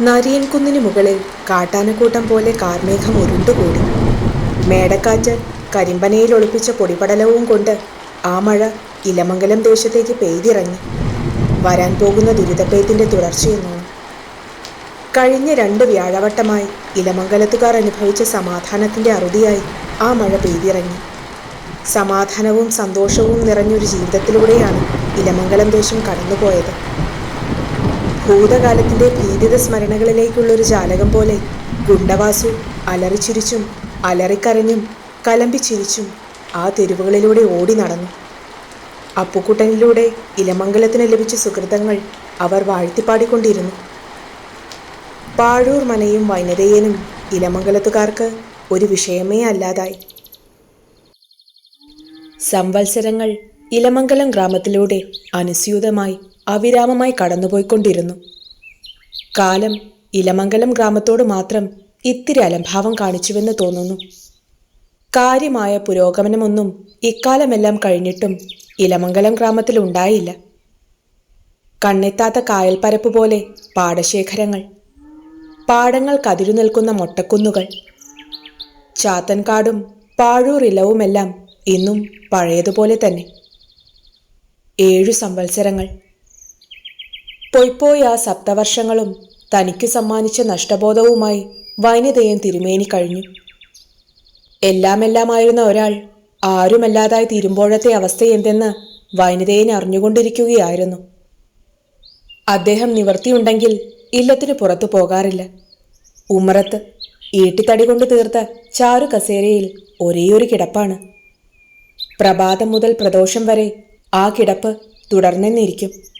നരിയൻകുന്നിന് മുകളിൽ കാട്ടാനക്കൂട്ടം പോലെ കാർമേഘം ഉരുണ്ടുകൂടി. മേടക്കാറ്റ് കരിമ്പനയിൽ ഒളിപ്പിച്ച പൊടിപടലവും കൊണ്ട് ആ മഴ ഇലമംഗലം ദേശത്തേക്ക് പെയ്തിറങ്ങി. വരാൻ പോകുന്ന ദുരിതപ്പേത്തിന്റെ തുടർച്ചയെന്നാണ് കഴിഞ്ഞ രണ്ട് വ്യാഴവട്ടമായി ഇലമംഗലത്തുകാർ അനുഭവിച്ച സമാധാനത്തിന്റെ അറുതിയായി ആ മഴ പെയ്തിറങ്ങി. സമാധാനവും സന്തോഷവും നിറഞ്ഞൊരു ജീവിതത്തിലൂടെയാണ് ഇലമംഗലം ദേശം കടന്നുപോയത്. ഭൂതകാലത്തിന്റെ ഭീതിത സ്മരണകളിലേക്കുള്ളൊരു ജാലകം പോലെ ഗുണ്ടവാസു അലറിച്ചിരിച്ചും അലറിക്കരഞ്ഞും കലമ്പിച്ചിരിച്ചും ആ തെരുവുകളിലൂടെ ഓടി നടന്നു. അപ്പുക്കുട്ടനിലൂടെ ഇലമംഗലത്തിന് ലഭിച്ച സുഹൃതങ്ങൾ അവർ വാഴ്ത്തിപ്പാടിക്കൊണ്ടിരുന്നു. പാഴൂർ മനയും വൈനതയേനും ഇലമംഗലത്തുകാർക്ക് ഒരു വിഷയമേ അല്ലാതായി. സംവത്സരങ്ങൾ ഇലമംഗലം ഗ്രാമത്തിലൂടെ അനുസ്യൂതമായി. അവിരാമമായി കടന്നുപോയിക്കൊണ്ടിരുന്നു. കാലം ഇലമംഗലം ഗ്രാമത്തോട് മാത്രം ഇത്തിരി അലംഭാവം കാണിച്ചുവെന്ന് തോന്നുന്നു. കാര്യമായ പുരോഗമനമൊന്നും ഇക്കാലമെല്ലാം കഴിഞ്ഞിട്ടും ഇലമംഗലം ഗ്രാമത്തിൽ ഉണ്ടായില്ല. കണ്ണെത്താത്ത കായൽപ്പരപ്പ് പോലെ പാടശേഖരങ്ങൾ പാടങ്ങൾ കതിരു നിൽക്കുന്ന മൊട്ടക്കുന്നുകൾ ചാത്തൻകാടും പാഴൂർ ഇലവുമെല്ലാം ഇന്നും പഴയതുപോലെ തന്നെ. ഏഴു സംവത്സരങ്ങൾ പൊയ്പോയി ആ സപ്തവർഷങ്ങളും തനിക്ക് സമ്മാനിച്ച നഷ്ടബോധവുമായി വനിതയും തിരുമേനി കഴിഞ്ഞു. എല്ലാമെല്ലാമായിരുന്ന ഒരാൾ ആരുമല്ലാതായി തീരുമ്പോഴത്തെ അവസ്ഥ എന്തെന്ന് വനിതയെ അറിഞ്ഞുകൊണ്ടിരിക്കുകയായിരുന്നു. അദ്ദേഹം നിവർത്തിയുണ്ടെങ്കിൽ ഇല്ലത്തിന് പുറത്തു പോകാറില്ല. ഉമ്മറത്ത് ഈട്ടിത്തടി കൊണ്ട് തീർത്ത ചാരു കസേരയിൽ ഒരേയൊരു കിടപ്പാണ്. പ്രഭാതം മുതൽ പ്രദോഷം വരെ ആ കിടപ്പ് തുടർന്നെന്നിരിക്കും.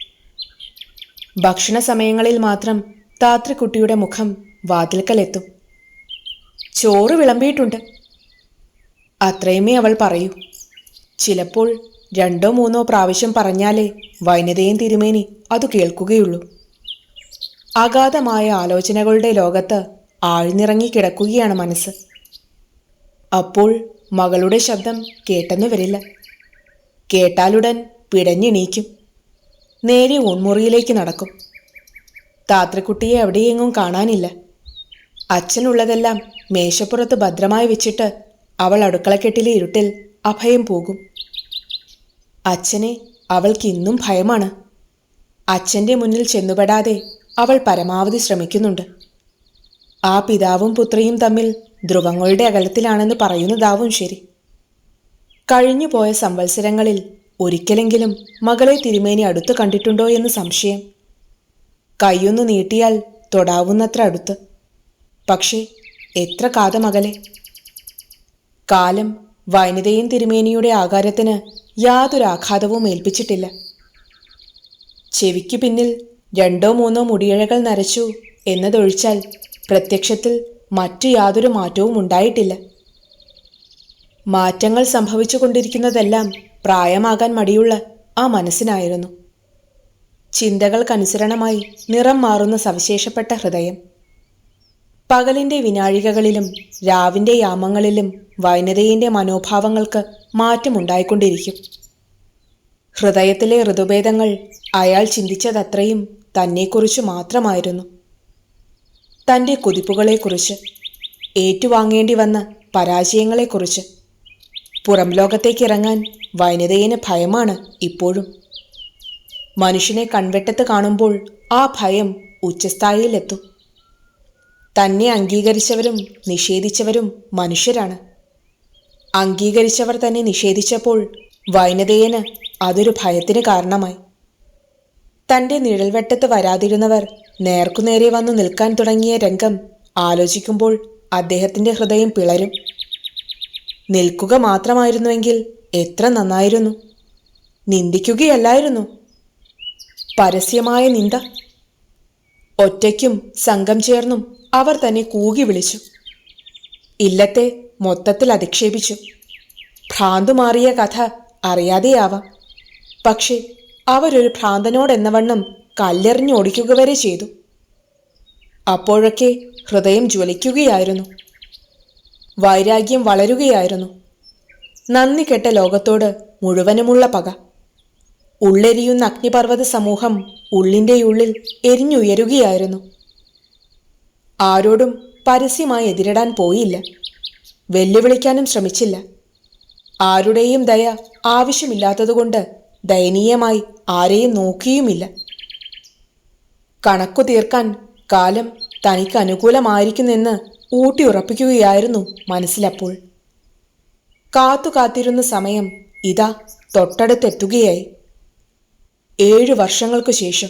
ഭക്ഷണ സമയങ്ങളിൽ മാത്രം താത്രിക്കുട്ടിയുടെ മുഖം വാതിൽക്കലെത്തും. ചോറ് വിളമ്പിയിട്ടുണ്ട്. അത്രയുമേ അവൾ പറയൂ. ചിലപ്പോൾ രണ്ടോ മൂന്നോ പ്രാവശ്യം പറഞ്ഞാലേ വൈനതയും തിരുമേനി അത് കേൾക്കുകയുള്ളൂ. അഗാധമായ ആലോചനകളുടെ ലോകത്ത് ആഴ്ന്നിറങ്ങി കിടക്കുകയാണ് മനസ്സ്. അപ്പോൾ മകളുടെ ശബ്ദം കേട്ടെന്നു വരില്ല. കേട്ടാലുടൻ പിടഞ്ഞെണീക്കും. നേരെ ഊൺമുറിയിലേക്ക് നടക്കും. താത്രക്കുട്ടിയെ എവിടെയെങ്ങും കാണാനില്ല. അച്ഛനുള്ളതെല്ലാം മേശപ്പുറത്ത് ഭദ്രമായി വെച്ചിട്ട് അവൾ അടുക്കളക്കെട്ടിലെ ഇരുട്ടിൽ അഭയം പോകും. അച്ഛനെ അവൾക്ക് ഇന്നും ഭയമാണ്. അച്ഛന്റെ മുന്നിൽ ചെന്നുപെടാതെ അവൾ പരമാവധി ശ്രമിക്കുന്നുണ്ട്. ആ പിതാവും പുത്രിയും തമ്മിൽ ധ്രുവങ്ങളുടെ അകലത്തിലാണെന്ന് പറയുന്നതാവും ശരി. കഴിഞ്ഞുപോയ സംവത്സരങ്ങളിൽ ഒരിക്കലെങ്കിലും മകളെ തിരുമേനി അടുത്ത് കണ്ടിട്ടുണ്ടോ എന്ന് സംശയം. കൈയൊന്ന് നീട്ടിയാൽ തൊടാവുന്നത്ര അടുത്ത്. പക്ഷേ എത്ര കാത മകളെ? കാലം വനിതയും തിരുമേനിയുടെ ആകാരത്തിന് യാതൊരു ആഘാതവും ഏൽപ്പിച്ചിട്ടില്ല. ചെവിക്ക് പിന്നിൽ രണ്ടോ മൂന്നോ മുടിയിഴകൾ നരച്ചു എന്നതൊഴിച്ചാൽ പ്രത്യക്ഷത്തിൽ മറ്റു യാതൊരു മാറ്റവും ഉണ്ടായിട്ടില്ല. മാറ്റങ്ങൾ സംഭവിച്ചുകൊണ്ടിരിക്കുന്നതെല്ലാം പ്രായമാകാൻ മടിയുള്ള ആ മനസ്സിനായിരുന്നു. ചിന്തകൾക്കനുസരണമായി നിറം മാറുന്ന സവിശേഷപ്പെട്ട ഹൃദയം. പകലിന്റെ വിനാഴികകളിലും രാവിന്റെ യാമങ്ങളിലും വൈനതയിന്റെ മനോഭാവങ്ങൾക്ക് മാറ്റമുണ്ടായിക്കൊണ്ടിരിക്കും. ഹൃദയത്തിലെ ഋതുഭേദങ്ങൾ അയാൾ ചിന്തിച്ചതത്രയും തന്നെക്കുറിച്ച് മാത്രമായിരുന്നു. തന്റെ കുതിപ്പുകളെക്കുറിച്ച് ഏറ്റുവാങ്ങേണ്ടി വന്ന പരാജയങ്ങളെക്കുറിച്ച് പുറം ലോകത്തേക്ക് ഇറങ്ങാൻ വൈനതയിന് ഭയമാണ് ഇപ്പോഴും. മനുഷ്യനെ കൺവെട്ടത്ത് കാണുമ്പോൾ ആ ഭയം ഉച്ചസ്ഥായിയിലെത്തും. തന്നെ അംഗീകരിച്ചവരും നിഷേധിച്ചവരും മനുഷ്യരാണ്. അംഗീകരിച്ചവർ തന്നെ നിഷേധിച്ചപ്പോൾ വൈനതയന് അതൊരു ഭയത്തിന് കാരണമായി. തന്റെ നിഴൽവെട്ടത്ത് വരാതിരുന്നവർ നേർക്കുനേരെ വന്നു നിൽക്കാൻ തുടങ്ങിയ രംഗം ആലോചിക്കുമ്പോൾ അദ്ദേഹത്തിന്റെ ഹൃദയം പിളരും. നിൽക്കുക മാത്രമായിരുന്നുവെങ്കിൽ എത്ര നന്നായിരുന്നു. നിന്ദിക്കുകയല്ലായിരുന്നു. പരസ്യമായ നിന്ദ. ഒറ്റയ്ക്കും സംഘം ചേർന്നും അവർ തന്നെ കൂകി വിളിച്ചു. ഇല്ലത്തെ മൊത്തത്തിൽ അധിക്ഷേപിച്ചു. ഭ്രാന്തുമാറിയ കഥ അറിയാതെയാവാം. പക്ഷേ അവരൊരു ഭ്രാന്തനോടെന്നവണ്ണം കല്ലെറിഞ്ഞോടിക്കുക വരെ ചെയ്തു. അപ്പോഴൊക്കെ ഹൃദയം ജ്വലിക്കുകയായിരുന്നു. വൈരാഗ്യം വളരുകയായിരുന്നു. നന്ദി കെട്ട ലോകത്തോട് മുഴുവനുമുള്ള പക. ഉള്ളെരിയുന്ന അഗ്നിപർവത സമൂഹം ഉള്ളിന്റെ ഉള്ളിൽ എരിഞ്ഞുയരുകയായിരുന്നു. ആരോടും പരസ്യമായി എതിരിടാൻ പോയില്ല. വെല്ലുവിളിക്കാനും ശ്രമിച്ചില്ല. ആരുടെയും ദയ ആവശ്യമില്ലാത്തതുകൊണ്ട് ദയനീയമായി ആരെയും നോക്കിയുമില്ല. കണക്കു തീർക്കാൻ കാലം തനിക്ക് അനുകൂലമായിരിക്കുന്നെന്ന് ഊട്ടിയുറപ്പിക്കുകയായിരുന്നു മനസ്സിലപ്പോൾ. കാത്തു കാത്തിരുന്ന സമയം ഇതാ തൊട്ടടുത്തെത്തുകയായി. ഏഴു വർഷങ്ങൾക്കു ശേഷം.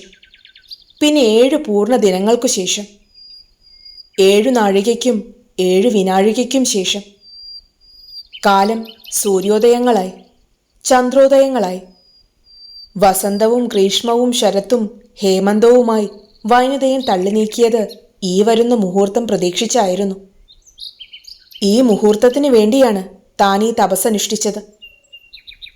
പിന്നെ ഏഴ് പൂർണ ദിനങ്ങൾക്കു ശേഷം. ഏഴു നാഴികയ്ക്കും ഏഴു വിനാഴികയ്ക്കും ശേഷം. കാലം സൂര്യോദയങ്ങളായി ചന്ദ്രോദയങ്ങളായി. വസന്തവും ഗ്രീഷ്മവും ശരത്തും ഹേമന്തവുമായി വൈനതയും തള്ളി നീക്കിയത് ഈ വരുന്ന മുഹൂർത്തം പ്രതീക്ഷിച്ചായിരുന്നു. ഈ മുഹൂർത്തത്തിന് വേണ്ടിയാണ് ഈ തപസ്സനുഷ്ഠിച്ചത്.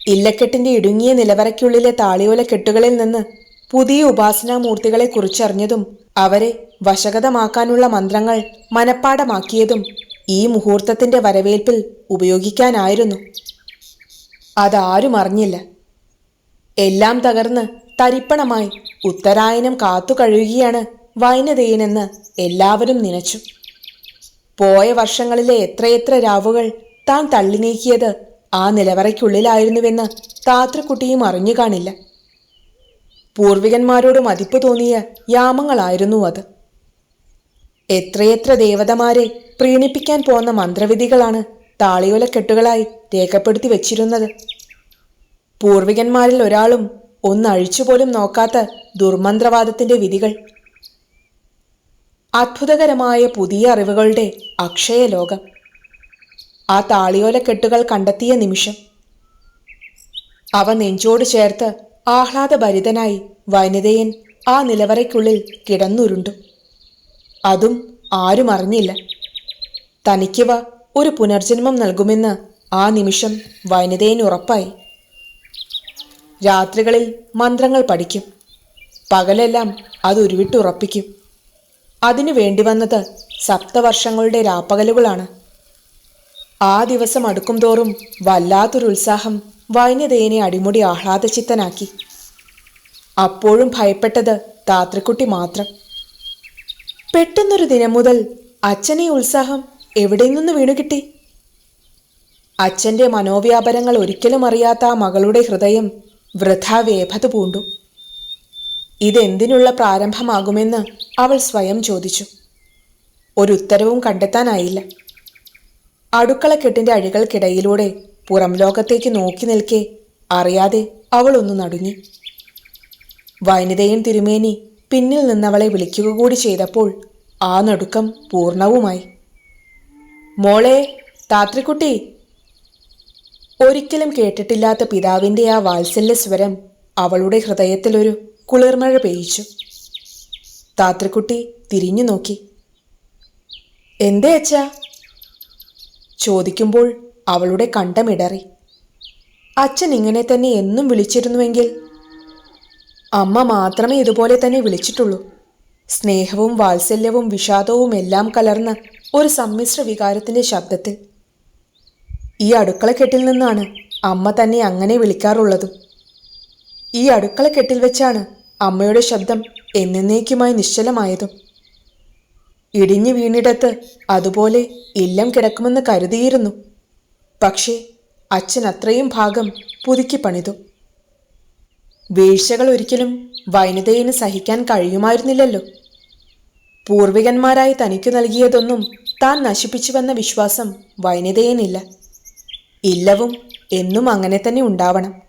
ഇല്ലക്കെട്ടിന്റെ ഇടുങ്ങിയ നിലവറയ്ക്കുള്ളിലെ താളിയോല കെട്ടുകളിൽ നിന്ന് പുതിയ ഉപാസനാമൂർത്തികളെ കുറിച്ചറിഞ്ഞതും അവരെ വശഗതമാക്കാനുള്ള മന്ത്രങ്ങൾ മനപ്പാടമാക്കിയതും ഈ മുഹൂർത്തത്തിന്റെ വരവേൽപ്പിൽ ഉപയോഗിക്കാനായിരുന്നു. അതാരും അറിഞ്ഞില്ല എല്ലാം തകർന്ന് തരിപ്പണമായി ഉത്തരായനം കാത്തു കഴിയുകയാണ് വൈനതയനെന്ന് എല്ലാവരും നനച്ചു. പോയ വർഷങ്ങളിലെ എത്രയെത്ര രാവുകൾ താൻ തള്ളി നീക്കിയത് ആ നിലവറയ്ക്കുള്ളിലായിരുന്നുവെന്ന് താത്രക്കുട്ടിയും അറിഞ്ഞു കാണില്ല. പൂർവികന്മാരോട് മതിപ്പ് തോന്നിയ യാമങ്ങളായിരുന്നു അത്. എത്രയെത്ര ദേവതമാരെ പ്രീണിപ്പിക്കാൻ പോന്ന മന്ത്രവിധികളാണ് താളിയോലക്കെട്ടുകളായി രേഖപ്പെടുത്തി വച്ചിരുന്നത്. പൂർവികന്മാരിൽ ഒരാളും ഒന്നഴിച്ചുപോലും നോക്കാത്ത ദുർമന്ത്രവാദത്തിന്റെ വിധികൾ. അത്ഭുതകരമായ പുതിയ അറിവുകളുടെ അക്ഷയലോകം. ആ താളിയോലക്കെട്ടുകൾ കണ്ടെത്തിയ നിമിഷം അവ നെഞ്ചോട് ചേർത്ത് ആഹ്ലാദഭരിതനായി വനിതയൻ ആ നിലവറയ്ക്കുള്ളിൽ കിടന്നുരുണ്ടു. അതും ആരും അറിഞ്ഞില്ല. തനിക്കിവ ഒരു പുനർജന്മം നൽകുമെന്ന് ആ നിമിഷം വനിതയന് ഉറപ്പായി. രാത്രികളിൽ മന്ത്രങ്ങൾ പഠിക്കും. പകലെല്ലാം അത് ഉരുവിട്ടുറപ്പിക്കും അതിനു വേണ്ടി വന്നത് സപ്തവർഷങ്ങളുടെ രാപ്പകലുകളാണ്. ആ ദിവസം അടുക്കും തോറും വല്ലാത്തൊരു ഉത്സാഹം വൈനതേനെ അടിമുടി ആഹ്ലാദചിത്തനാക്കി. അപ്പോഴും ഭയപ്പെട്ടത് താത്രക്കുട്ടി മാത്രം. പെട്ടെന്നൊരു ദിനം മുതൽ അച്ഛനെ ഉത്സാഹം എവിടെ നിന്ന് വീണുകിട്ടി? അച്ഛന്റെ മനോവ്യാപരങ്ങൾ ഒരിക്കലും അറിയാത്ത ആ മകളുടെ ഹൃദയം വൃഥാവേഭത പൂണ്ടു. ഇതെന്തിനുള്ള പ്രാരംഭമാകുമെന്ന് അവൾ സ്വയം ചോദിച്ചു. ഒരു ഉത്തരവും കണ്ടെത്താനായില്ല. അടുക്കളക്കെട്ടിന്റെ അഴികൾക്കിടയിലൂടെ പുറം ലോകത്തേക്ക് നോക്കി നിൽക്കെ അറിയാതെ അവൾ ഒന്ന് നടുങ്ങി. വനിതയും തിരുമേനി പിന്നിൽ നിന്നവളെ വിളിക്കുക കൂടി ചെയ്തപ്പോൾ ആ നടുക്കം പൂർണവുമായി മോളെ താത്രിക്കുട്ടി! ഒരിക്കലും കേട്ടിട്ടില്ലാത്ത പിതാവിന്റെ ആ വാത്സല്യ സ്വരം അവളുടെ ഹൃദയത്തിലൊരു കുളിർമഴ പെയ്ച്ചു താത്രിക്കുട്ടി തിരിഞ്ഞു നോക്കി. എന്തേ അച്ഛാ? ചോദിക്കുമ്പോൾ അവളുടെ കണ്ടമിടറി അച്ഛൻ ഇങ്ങനെ തന്നെ എന്നും വിളിച്ചിരുന്നുവെങ്കിൽ? അമ്മ മാത്രമേ ഇതുപോലെ തന്നെ വിളിച്ചിട്ടുള്ളൂ. സ്നേഹവും വാത്സല്യവും വിഷാദവും എല്ലാം കലർന്ന ഒരു സമ്മിശ്ര വികാരത്തിന്റെ ശബ്ദത്തിൽ. ഈ അടുക്കളക്കെട്ടിൽ നിന്നാണ് അമ്മ തന്നെ അങ്ങനെ വിളിക്കാറുള്ളതും. ഈ അടുക്കളക്കെട്ടിൽ വെച്ചാണ് അമ്മയുടെ ശബ്ദം എന്നേക്കുമായി നിശ്ചലമായതും. ഇടിഞ്ഞു വീണിടത്ത് അതുപോലെ ഇല്ലം കിടക്കുമെന്ന് കരുതിയിരുന്നു. പക്ഷേ അച്ഛൻ അത്രയും ഭാഗം പുതുക്കി പണിതു. വീഴ്ചകൾ ഒരിക്കലും വൈനതയിന് സഹിക്കാൻ കഴിയുമായിരുന്നില്ലല്ലോ. പൂർവികന്മാരായി തനിക്കു നൽകിയതൊന്നും താൻ നശിപ്പിച്ചുവെന്ന വിശ്വാസം വൈനതയിനില്ല. ഇല്ലവും എന്നും അങ്ങനെ തന്നെ ഉണ്ടാവണം.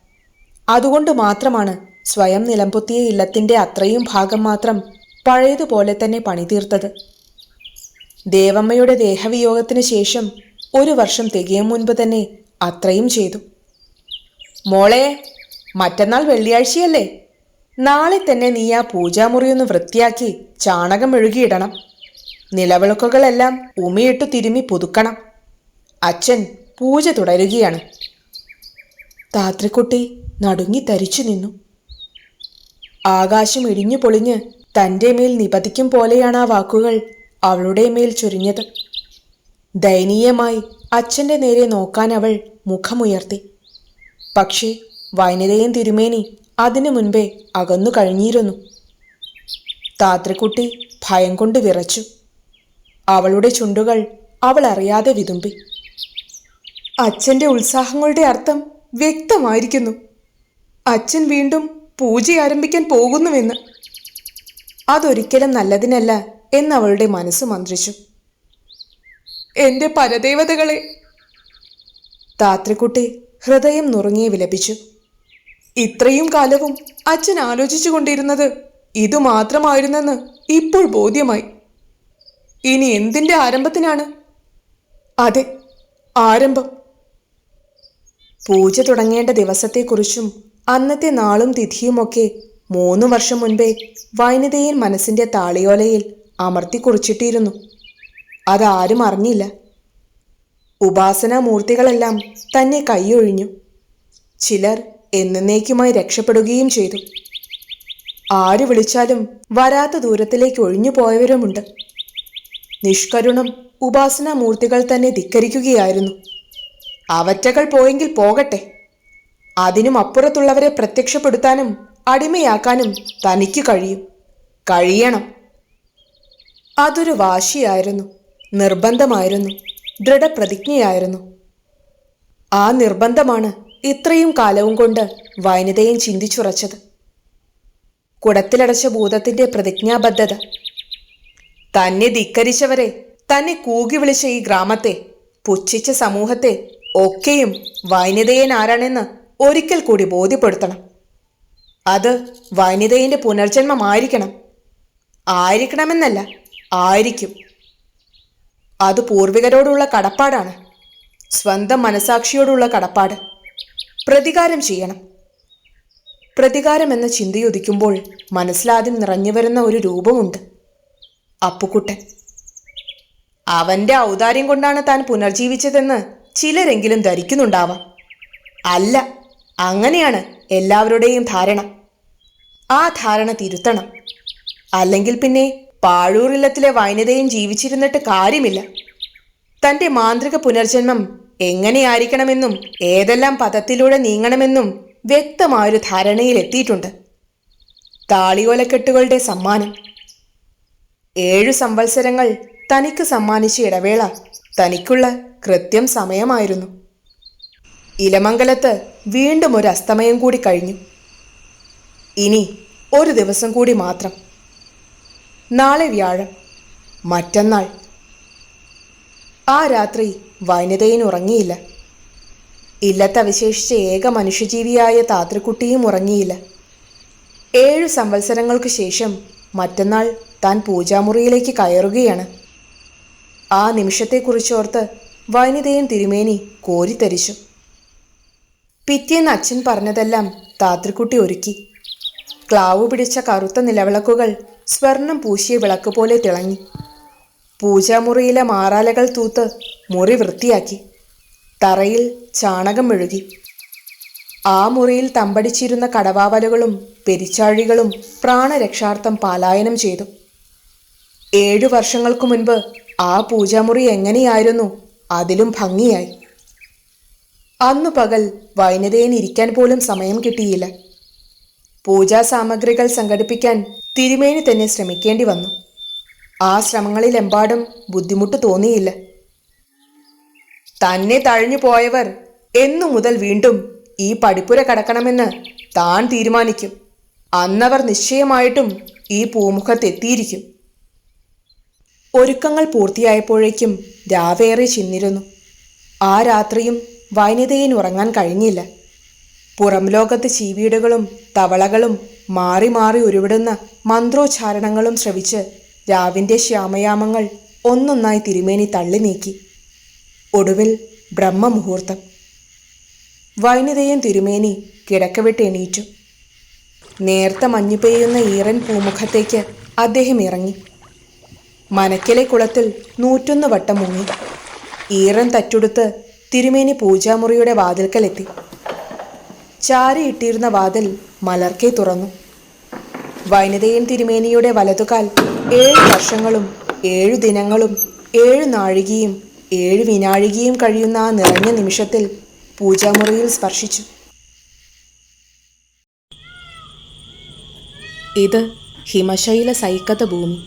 അതുകൊണ്ട് മാത്രമാണ് സ്വയം നിലംപൊത്തിയ ഇല്ലത്തിന്റെ അത്രയും ഭാഗം മാത്രം പഴയതുപോലെ തന്നെ പണിതീർത്തത്. ദേവമ്മയുടെ ദേഹവിയോഗത്തിന് ശേഷം ഒരു വർഷം തികയും മുൻപ് തന്നെ അത്രയും ചെയ്തു. മോളെ മറ്റന്നാൾ വെള്ളിയാഴ്ചയല്ലേ? നാളെ തന്നെ നീ ആ പൂജാമുറിയൊന്ന് വൃത്തിയാക്കി ചാണകം മെഴുകിയിടണം. നിലവിളക്കുകളെല്ലാം ഉമിയിട്ട് തിരുമി പുതുക്കണം. അച്ഛൻ പൂജ തുടരുകയാണ്. താത്രിക്കുട്ടി നടുങ്ങി തരിച്ചു നിന്നു. ആകാശം ഇടിഞ്ഞു പൊളിഞ്ഞ് തന്റെ മേൽ നിപതിക്കും പോലെയാണ് ആ വാക്കുകൾ അവളുടെ മേൽ ചൊരിഞ്ഞത്. ദയനീയമായി അച്ഛന്റെ നേരെ നോക്കാൻ അവൾ മുഖമുയർത്തി. പക്ഷേ വൈനതയും തിരുമേനി അതിനു മുൻപേ അകന്നു കഴിഞ്ഞിരുന്നു. താത്രിക്കുട്ടി ഭയം കൊണ്ട് വിറച്ചു. അവളുടെ ചുണ്ടുകൾ അവൾ അറിയാതെ വിതുമ്പി. അച്ഛന്റെ ഉത്സാഹങ്ങളുടെ അർത്ഥം വ്യക്തമായിരിക്കുന്നു. അച്ഛൻ വീണ്ടും പൂജ ആരംഭിക്കാൻ പോകുന്നുവെന്ന്. അതൊരിക്കലും നല്ലതിനല്ല എന്നവളുടെ മനസ്സ് മന്ത്രിച്ചു. എന്റെ പരദേവതകളെ താത്രിക്കുട്ടി ഹൃദയം നുറുങ്ങിയെ വിലപിച്ചു. ഇത്രയും കാലവും അച്ഛൻ ആലോചിച്ചു കൊണ്ടിരുന്നത് ഇതുമാത്രമായിരുന്നെന്ന് ഇപ്പോൾ ബോധ്യമായി. ഇനി എന്തിന്റെ ആരംഭത്തിനാണ്? അതെ ആരംഭം. പൂജ തുടങ്ങേണ്ട ദിവസത്തെക്കുറിച്ചും അന്നത്തെ നാളും തിഥിയുമൊക്കെ മൂന്നു വർഷം മുൻപേ വൈനിതയിൽ മനസ്സിന്റെ താളിയോലയിൽ അമർത്തി കുറിച്ചിട്ടിരുന്നു അതാരും അറിഞ്ഞില്ല. ഉപാസനാമൂർത്തികളെല്ലാം തന്നെ കൈയൊഴിഞ്ഞു. ചിലർ എന്നേക്കുമായി രക്ഷപ്പെടുകയും ചെയ്തു. ആര് വിളിച്ചാലും വരാത്ത ദൂരത്തിലേക്ക് ഒഴിഞ്ഞു പോയവരുമുണ്ട്. നിഷ്കരുണം ഉപാസനാമൂർത്തികൾ തന്നെ ധിക്കരിക്കുകയായിരുന്നു. അവറ്റകൾ പോയെങ്കിൽ പോകട്ടെ. അതിനും അപ്പുറത്തുള്ളവരെ പ്രത്യക്ഷപ്പെടുത്താനും അടിമയാക്കാനും തനിക്ക് കഴിയും. കഴിയണം. അതൊരു വാശിയായിരുന്നു. നിർബന്ധമായിരുന്നു. ദൃഢപ്രതിജ്ഞയായിരുന്നു. ആ നിർബന്ധമാണ് ഇത്രയും കാലവും കൊണ്ട് വൈനിതയും ചിന്തിച്ചുറച്ചത്. കുടത്തിലടച്ച ഭൂതത്തിന്റെ പ്രതിജ്ഞാബദ്ധത. തന്നെ ധിക്കരിച്ചവരെ തന്നെ കൂകി വിളിച്ച ഈ ഗ്രാമത്തെ പുച്ഛിച്ച സമൂഹത്തെ ഒക്കെയും വൈനിതയൻ ആരാണെന്ന് ഒരിക്കൽ കൂടി ബോധ്യപ്പെടുത്തണം. അത് വനിതയിന്റെ പുനർജന്മമായിരിക്കണം. ആയിരിക്കണമെന്നല്ല. ആയിരിക്കും. അത് പൂർവികരോടുള്ള കടപ്പാടാണ്. സ്വന്തം മനസാക്ഷിയോടുള്ള കടപ്പാട്. പ്രതികാരം ചെയ്യണം. പ്രതികാരം എന്ന ചിന്തയുദിക്കുമ്പോൾ മനസ്സിലാദ്യം നിറഞ്ഞു വരുന്ന ഒരു രൂപമുണ്ട്. അപ്പുക്കുട്ടൻ. അവന്റെ ഔദാര്യം കൊണ്ടാണ് താൻ പുനർജീവിച്ചതെന്ന് ചിലരെങ്കിലും ധരിക്കുന്നുണ്ടാവാം. അല്ല അങ്ങനെയാണ് എല്ലാവരുടെയും ധാരണ. ആ ധാരണ തിരുത്തണം. അല്ലെങ്കിൽ പിന്നെ പാഴൂറില്ലത്തിലെ വൈനതയും ജീവിച്ചിരുന്നിട്ട് കാര്യമില്ല. തന്റെ മാന്ത്രിക പുനർജന്മം എങ്ങനെയായിരിക്കണമെന്നും ഏതെല്ലാം പദത്തിലൂടെ നീങ്ങണമെന്നും വ്യക്തമായൊരു ധാരണയിലെത്തിയിട്ടുണ്ട് താളിയോലക്കെട്ടുകളുടെ സമ്മാനം. ഏഴു സംവത്സരങ്ങൾ തനിക്ക് സമ്മാനിച്ച ഇടവേള തനിക്കുള്ള കൃത്യം സമയമായിരുന്നു. ഇലമംഗലത്ത് വീണ്ടും ഒരു അസ്തമയം കൂടി കഴിഞ്ഞു. ഇനി ഒരു ദിവസം കൂടി മാത്രം. നാളെ വ്യാഴം. മറ്റന്നാൾ. ആ രാത്രി വനിതയും ഉറങ്ങിയില്ല. ഇല്ലത്തവിശേഷിച്ച ഏക മനുഷ്യജീവിയായ താത്രിക്കുട്ടിയും ഉറങ്ങിയില്ല. ഏഴു സംവത്സരങ്ങൾക്ക് ശേഷം മറ്റന്നാൾ താൻ പൂജാമുറിയിലേക്ക് കയറുകയാണ്. ആ നിമിഷത്തെക്കുറിച്ചോർത്ത് വനിതയും തിരുമേനി കോരിത്തരിച്ചു. പിറ്റേന്ന് അച്ഛൻ പറഞ്ഞതെല്ലാം താത്രിക്കുട്ടി ഒരുക്കി. ക്ലാവ് പിടിച്ച കറുത്ത നിലവിളക്കുകൾ സ്വർണം പൂശിയ വിളക്ക് പോലെ തിളങ്ങി. പൂജാമുറിയിലെ മാറാലകൾ തൂത്ത് മുറി വൃത്തിയാക്കി. തറയിൽ ചാണകം മെഴുകി. ആ മുറിയിൽ തമ്പടിച്ചിരുന്ന കടവാവലുകളും പെരിച്ചാഴികളും പ്രാണരക്ഷാർത്ഥം പാലായനം ചെയ്തു. ഏഴു വർഷങ്ങൾക്കു മുൻപ് ആ പൂജാമുറി എങ്ങനെയായിരുന്നു അതിലും ഭംഗിയായി. അന്നു പകൽ വൈനതയിൽ ഇരിക്കാൻ പോലും സമയം കിട്ടിയില്ല. പൂജാ സാമഗ്രികൾ സംഘടിപ്പിക്കാൻ തിരുമേനി തന്നെ ശ്രമിക്കേണ്ടി വന്നു. ആ ശ്രമങ്ങളിലെമ്പാടും ബുദ്ധിമുട്ട് തോന്നിയില്ല. തന്നെ തഴഞ്ഞു പോയവർ എന്നു മുതൽ വീണ്ടും ഈ പടിപ്പുര കടക്കണമെന്ന് താൻ തീരുമാനിക്കും. അന്നവർ നിശ്ചയമായിട്ടും ഈ പൂമുഖത്തെത്തിയിരിക്കും. ഒരുക്കങ്ങൾ പൂർത്തിയായപ്പോഴേക്കും രാവേറെ ചിന്നിരുന്നു. ആ രാത്രിയും വൈനിതയിൽ ഉറങ്ങാൻ കഴിഞ്ഞില്ല. പുറം ലോകത്ത് ചീവീടുകളും തവളകളും മാറി മാറി ഉരുവിടുന്ന മന്ത്രോച്ചാരണങ്ങളും ശ്രവിച്ച് രാവിന്റെ ശ്യാമയാമങ്ങൾ ഒന്നൊന്നായി തിരുമേനി തള്ളി നീക്കി. ഒടുവിൽ ബ്രഹ്മമുഹൂർത്തം. വൈനിതയും തിരുമേനി കിടക്ക വിട്ട് എണീറ്റു. നേർത്ത മഞ്ഞു പെയ്യുന്ന ഈറൻ പൂമുഖത്തേക്ക് അദ്ദേഹം ഇറങ്ങി. മനക്കിലെ കുളത്തിൽ നൂറ്റൊന്ന് വട്ടം മുങ്ങി. ഈറൻ തറ്റുടുത്ത് തിരുമേനി പൂജാമുറിയുടെ വാതിൽക്കലെത്തി. ചാരിയിട്ടിരുന്ന വാതിൽ മലർക്കെ തുറന്നു. വൈനതയൻ തിരുമേനിയുടെ വലതുകാൽ ഏഴ് വർഷങ്ങളും ഏഴു ദിനങ്ങളും ഏഴു നാഴികയും ഏഴ് വിനാഴികയും കഴിയുന്ന ആ നിറഞ്ഞ നിമിഷത്തിൽ പൂജാമുറിയിൽ സ്പർശിച്ചു. ഇത് ഹിമശൈല സൈക്കത ഭൂമി.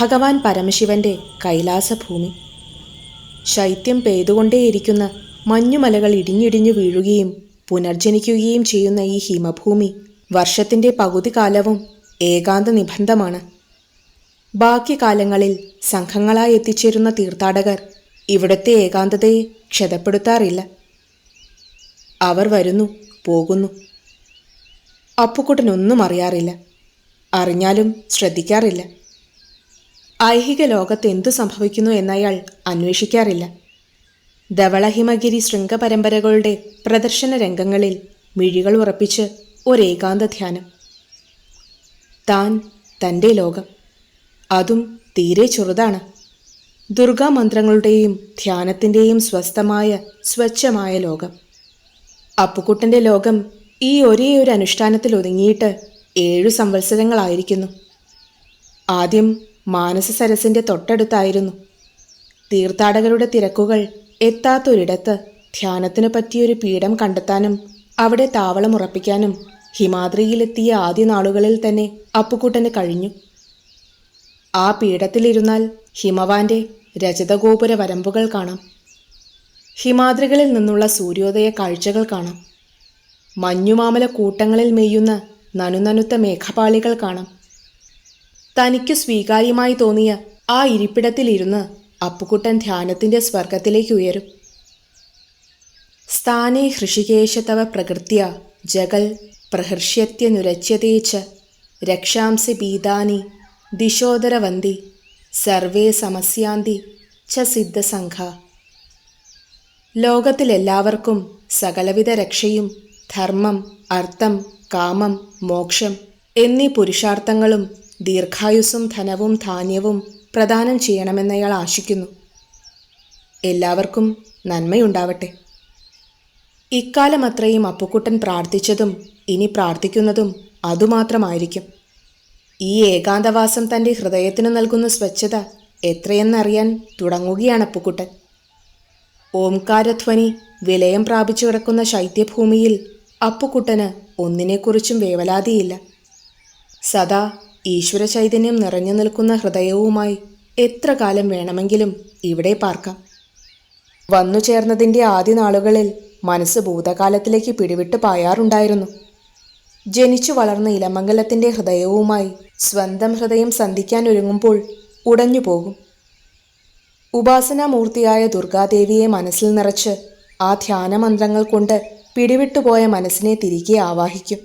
ഭഗവാൻ പരമശിവന്റെ കൈലാസഭൂമി. ശൈത്യം പെയ്തുകൊണ്ടേയിരിക്കുന്ന മഞ്ഞുമലകൾ ഇടിഞ്ഞിടിഞ്ഞു വീഴുകയും പുനർജനിക്കുകയും ചെയ്യുന്ന ഈ ഹിമഭൂമി വർഷത്തിന്റെ പകുതി കാലവും ഏകാന്ത നിബന്ധമാണ്. ബാക്കി കാലങ്ങളിൽ സംഘങ്ങളായി എത്തിച്ചേരുന്ന തീർത്ഥാടകർ ഇവിടുത്തെ ഏകാന്തതയെ ക്ഷതപ്പെടുത്താറില്ല. അവർ വരുന്നു പോകുന്നു. അപ്പുക്കുട്ടനൊന്നും അറിയാറില്ല. അറിഞ്ഞാലും ശ്രദ്ധിക്കാറില്ല. ഐഹിക ലോകത്ത് എന്തു സംഭവിക്കുന്നു എന്നയാൾ അന്വേഷിക്കാറില്ല. ധവളഹിമഗിരി ശൃംഗപരമ്പരകളുടെ പ്രദർശന രംഗങ്ങളിൽ മിഴികൾ ഉറപ്പിച്ച് ഒരേകാന്ത ധ്യാനം താൻ തന്റെ ലോകം. അതും തീരെ ചെറുതാണ്. ദുർഗാമന്ത്രങ്ങളുടെയും ധ്യാനത്തിന്റെയും സ്വസ്ഥമായ സ്വച്ഛമായ ലോകം. അപ്പുക്കുട്ടന്റെ ലോകം ഈ ഒരേ ഒരു അനുഷ്ഠാനത്തിൽ ഒതുങ്ങിയിട്ട് ഏഴു സംവത്സരങ്ങളായിരിക്കുന്നു. ആദ്യം മാനസ സരസിന്റെ തൊട്ടടുത്തായിരുന്നു. തീർത്ഥാടകരുടെ തിരക്കുകൾ എത്താത്തൊരിടത്ത് ധ്യാനത്തിനു പറ്റിയൊരു പീഠം കണ്ടെത്താനും അവിടെ താവളം താവളമുറപ്പിക്കാനും ഹിമാദ്രിയിലെത്തിയ ആദ്യ നാളുകളിൽ തന്നെ അപ്പുക്കുട്ടന് കഴിഞ്ഞു. ആ പീഠത്തിലിരുന്നാൽ ഹിമവാന്റെ രജതഗോപുര വരമ്പുകൾ കാണാം. ഹിമാദ്രികളിൽ നിന്നുള്ള സൂര്യോദയ കാഴ്ചകൾ കാണാം. മഞ്ഞുമാമല കൂട്ടങ്ങളിൽ മെയ്യുന്ന നനുനനുത്ത മേഘപാളികൾ കാണാം. തനിക്ക് സ്വീകാര്യമായി തോന്നിയ ആ ഇരിപ്പിടത്തിലിരുന്ന് അപ്പുക്കുട്ടൻ ധ്യാനത്തിന്റെ സ്വർഗത്തിലേക്ക് ഉയരും. സ്ഥാനേ ഹൃഷികേശ തവ പ്രകൃത്യ ജഗൽ പ്രഹർഷ്യത്യനുരച്യതേ ച. രക്ഷാംസി ബീതാനി ദിശോദരവന്തി സർവേ സമസ്യാന്തി ച സിദ്ധസംഘ. ലോകത്തിലെല്ലാവർക്കും സകലവിധ രക്ഷയും ധർമ്മം അർത്ഥം കാമം മോക്ഷം എന്നീ പുരുഷാർത്ഥങ്ങളും ദീർഘായുസ്സും ധനവും ധാന്യവും പ്രദാനം ചെയ്യണമെന്നയാൾ ആശിക്കുന്നു. എല്ലാവർക്കും നന്മയുണ്ടാവട്ടെ. ഇക്കാലം അത്രയും അപ്പുക്കുട്ടൻ പ്രാർത്ഥിച്ചതും ഇനി പ്രാർത്ഥിക്കുന്നതും അതുമാത്രമായിരിക്കും. ഈ ഏകാന്തവാസം തന്റെ ഹൃദയത്തിന് നൽകുന്ന സ്വച്ഛത എത്രയെന്നറിയാൻ തുടങ്ങുകയാണ് അപ്പുക്കുട്ടൻ. ഓംകാരധ്വനി വിലയം പ്രാപിച്ചു കിടക്കുന്ന ശൈത്യഭൂമിയിൽ അപ്പുക്കുട്ടന് ഒന്നിനെക്കുറിച്ചും വേവലാതിയില്ല. സദാ ഈശ്വര ചൈതന്യം നിറഞ്ഞു നിൽക്കുന്ന ഹൃദയവുമായി എത്ര കാലം വേണമെങ്കിലും ഇവിടെ പാർക്കാം. വന്നു ചേർന്നതിന്റെ ആദ്യ നാളുകളിൽ മനസ്സ് ഭൂതകാലത്തിലേക്ക് പിടിവിട്ട് പായാറുണ്ടായിരുന്നു. ജനിച്ചു വളർന്ന ഇലമംഗലത്തിന്റെ ഹൃദയവുമായി സ്വന്തം ഹൃദയം സന്ധിക്കാൻ ഒരുങ്ങുമ്പോൾ ഉടഞ്ഞു പോകും. ഉപാസനാമൂർത്തിയായ ദുർഗാദേവിയെ മനസ്സിൽ നിറച്ച് ആ ധ്യാനമന്ത്രങ്ങൾ കൊണ്ട് പിടിവിട്ടുപോയ മനസ്സിനെ തിരികെ ആവാഹിക്കും.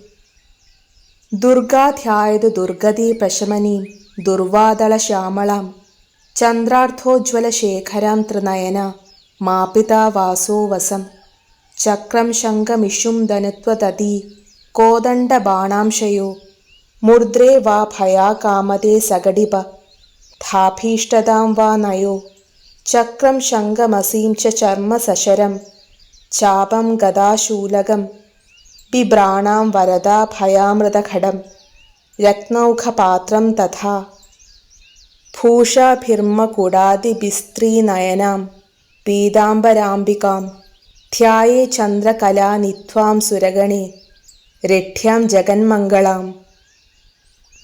ദുർഗാധ്യായത് ദുർഗതി പ്രശമനീം ദുർവാതള ശ്യാമളാം ചന്ദ്രാർത്ഥോജ്വല ശേഖരാം ത്രിനയന മാപിതാ വാസോ വസം ചക്രം ശംഖമിഷും ധനത്വതീ കോദണ്ഡ ബാണാംശയോ? മുർദ്രേ വാ ഭയാകാമതേ സകടിപ ധാഭീഷ്ടതാം വാ നയോ? ചക്രം ശംഖമസീം ച ചർമ്മസശരം ചാപം ഗദാശൂലകം. ബിഭ്രാണാം വരദാ ഭയാമൃതഘടം. രത്നൗഘപാത്രം തഥാ. ഭൂഷാഭിർമ്മകുടാതിബിസ്ത്രീനയനാം പീതാംബരാംബികാം. ധ്യായേ ചന്ദ്രകലാനിധ്വാം സുരഗണേ രഠ്യാം ജഗന്മംഗളാം.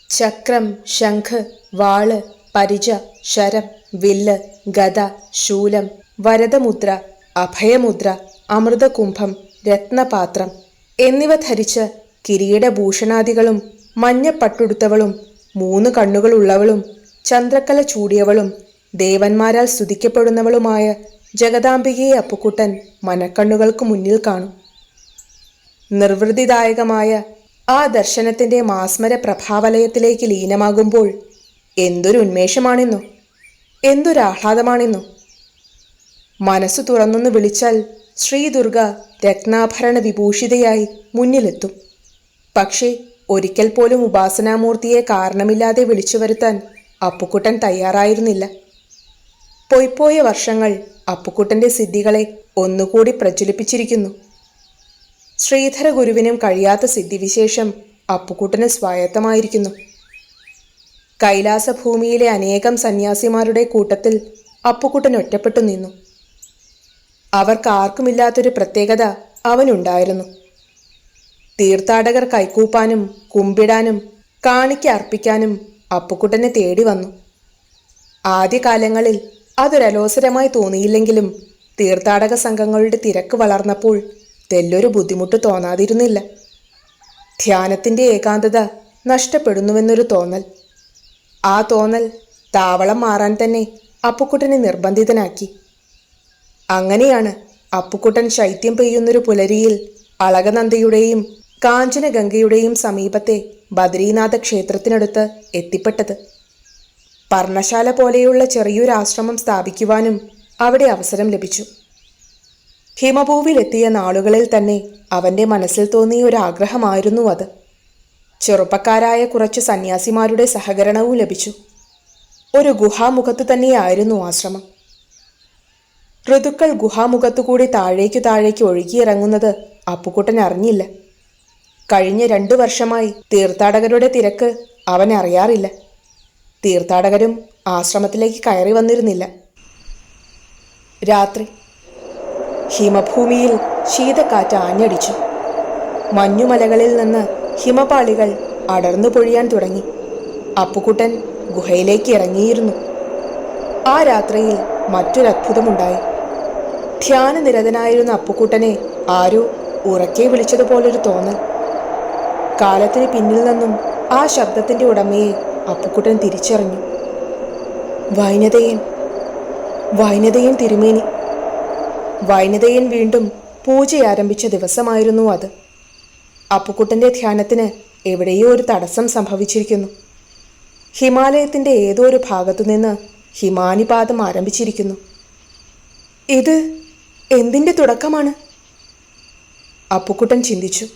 ചക്രം ശംഖ് വാൾ പരിച ശരം വില്ല് ഗത ശൂലം വരദമുദ്ര അഭയമുദ്ര അമൃതകുംഭം രത്നപാത്രം എന്നിവ ധരിച്ച് കിരീടഭൂഷണാദികളും മഞ്ഞപ്പട്ടുടുത്തവളും മൂന്ന് കണ്ണുകളുള്ളവളും ചന്ദ്രക്കല ചൂടിയവളും ദേവന്മാരാൽ സ്തുതിക്കപ്പെടുന്നവളുമായ ജഗദാംബികയെ അപ്പുക്കുട്ടൻ മനക്കണ്ണുകൾക്ക് മുന്നിൽ കാണും. നിർവൃതിദായകമായ ആ ദർശനത്തിന്റെ മാസ്മര പ്രഭാവലയത്തിലേക്ക് ലീനമാകുമ്പോൾ എന്തൊരു ഉന്മേഷമാണെന്നോ? എന്തൊരാഹ്ലാദമാണെന്നോ മനസ്സു തുറന്നൊന്ന് വിളിച്ചാൽ ശ്രീദുർഗ രത്നാഭരണ വിഭൂഷിതയായി മുന്നിലെത്തും. പക്ഷേ ഒരിക്കൽ പോലും ഉപാസനാമൂർത്തിയെ കാരണമില്ലാതെ വിളിച്ചു വരുത്താൻ അപ്പുക്കുട്ടൻ തയ്യാറായിരുന്നില്ല. പൊയ്പോയ വർഷങ്ങൾ അപ്പുക്കുട്ടന്റെ സിദ്ധികളെ ഒന്നുകൂടി പ്രജ്വലിപ്പിച്ചിരിക്കുന്നു ശ്രീധര ഗുരുവിനും കഴിയാത്ത സിദ്ധിവിശേഷം അപ്പുക്കുട്ടന് സ്വായത്തമായിരിക്കുന്നു. കൈലാസഭൂമിയിലെ അനേകം സന്യാസിമാരുടെ കൂട്ടത്തിൽ അപ്പുക്കുട്ടൻ ഒറ്റപ്പെട്ടു നിന്നു. അവർക്കാർക്കുമില്ലാത്തൊരു പ്രത്യേകത അവനുണ്ടായിരുന്നു. തീർത്ഥാടകർ കൈക്കൂപ്പാനും കുമ്പിടാനും കാണിക്ക അർപ്പിക്കാനും അപ്പുക്കുട്ടനെ തേടി വന്നു ആദ്യകാലങ്ങളിൽ അതൊരലോസരമായി തോന്നിയില്ലെങ്കിലും തീർത്ഥാടക സംഘങ്ങളുടെ തിരക്ക് വളർന്നപ്പോൾ തെല്ലൊരു ബുദ്ധിമുട്ട് തോന്നാതിരുന്നില്ല. ധ്യാനത്തിന്റെ ഏകാന്തത നഷ്ടപ്പെടുന്നുവെന്നൊരു തോന്നൽ. ആ തോന്നൽ താവളം മാറാൻ തന്നെ അപ്പുക്കുട്ടനെ നിർബന്ധിതനാക്കി. അങ്ങനെയാണ് അപ്പുക്കുട്ടൻ ശൈത്യം പെയ്യുന്നൊരു പുലരിയിൽ അളകനന്ദയുടെയും കാഞ്ചനഗംഗയുടെയും സമീപത്തെ ബദ്രീനാഥ ക്ഷേത്രത്തിനടുത്ത് എത്തിപ്പെട്ടത്. പർണശാല പോലെയുള്ള ചെറിയൊരു ആശ്രമം സ്ഥാപിക്കുവാനും അവിടെ അവസരം ലഭിച്ചു. ഹിമഭൂവിലെത്തിയ നാളുകളിൽ തന്നെ അവന്റെ മനസ്സിൽ തോന്നിയ ഒരാഗ്രഹമായിരുന്നു അത്. ചെറുപ്പക്കാരായ കുറച്ച് സന്യാസിമാരുടെ സഹകരണവും ലഭിച്ചു. ഒരു ഗുഹാമുഖത്ത് തന്നെയായിരുന്നു ആശ്രമം. ഋതുക്കൾ ഗുഹാമുഖത്തുകൂടി താഴേക്കു താഴേക്ക് ഒഴുകിയിറങ്ങുന്നത് അപ്പുക്കുട്ടൻ അറിഞ്ഞില്ല. കഴിഞ്ഞ രണ്ടു വർഷമായി തീർത്ഥാടകരുടെ തിരക്ക് അവൻ അറിയാറില്ല തീർത്ഥാടകരും ആശ്രമത്തിലേക്ക് കയറി വന്നിരുന്നില്ല. രാത്രി ഹിമഭൂമിയിൽ ശീതക്കാറ്റ് ആഞ്ഞടിച്ചു. മഞ്ഞുമലകളിൽ നിന്ന് ഹിമപാളികൾ അടർന്നു പൊഴിയാൻ തുടങ്ങി. അപ്പുക്കുട്ടൻ ഗുഹയിലേക്ക് ഇറങ്ങിയിരുന്നു. ആ രാത്രിയിൽ മറ്റൊരത്ഭുതമുണ്ടായി ധ്യാനനിരതനായിരുന്ന അപ്പുക്കുട്ടനെ ആരോ ഉറക്കെ വിളിച്ചതുപോലൊരു തോന്നൽ. കാലത്തിന് പിന്നിൽ നിന്നും ആ ശബ്ദത്തിന്റെ ഉടമയെ അപ്പുക്കുട്ടൻ തിരിച്ചറിഞ്ഞു. വൈനതയൻ വൈനതയൻ തിരുമേനി. വൈനതയൻ വീണ്ടും പൂജ ആരംഭിച്ച ദിവസമായിരുന്നു അത്. അപ്പുക്കുട്ടന്റെ ധ്യാനത്തിന് എവിടെയോ ഒരു തടസ്സം സംഭവിച്ചിരിക്കുന്നു. ഹിമാലയത്തിന്റെ ഏതോ ഒരു ഭാഗത്തു നിന്ന് ഹിമാനിപാതം ആരംഭിച്ചിരിക്കുന്നു. ഇത് എന്തിന്റെ തുടക്കമാണ്? അപ്പുക്കുട്ടൻ ചിന്തിച്ചു.